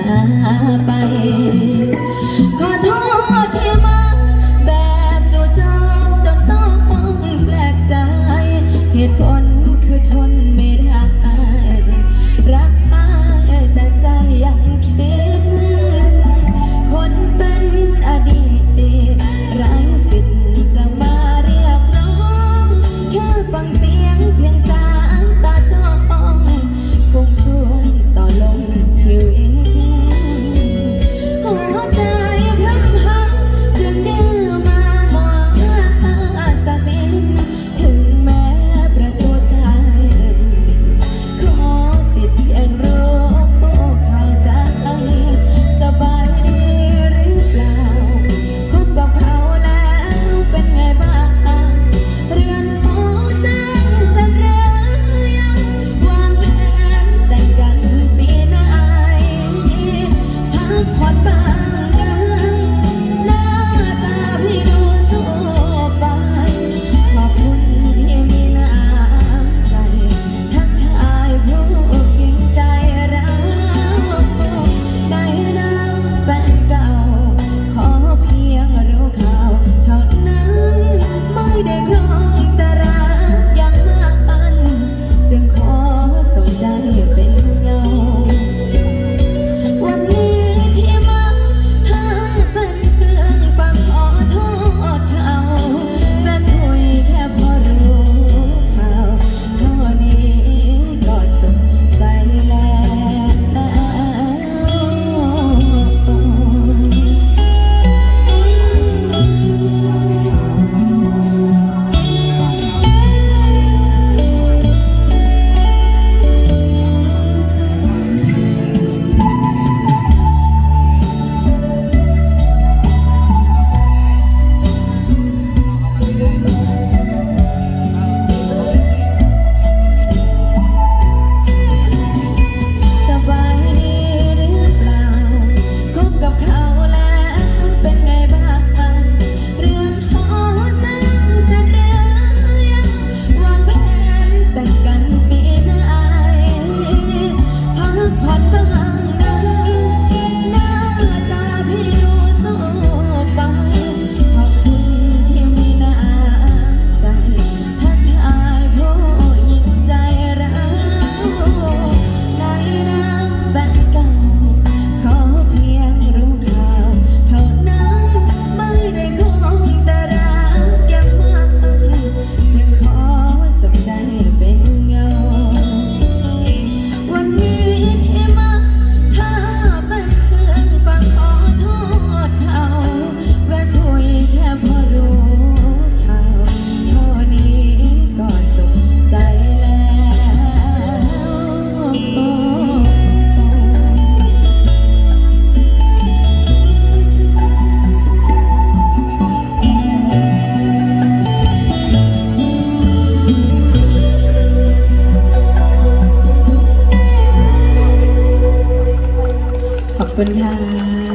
ลาไป ขอโทษที่มาแบบจู่โจมจนต้องแปลกใจ เหตุผลคือทนไม่ได้ คุณค่ะ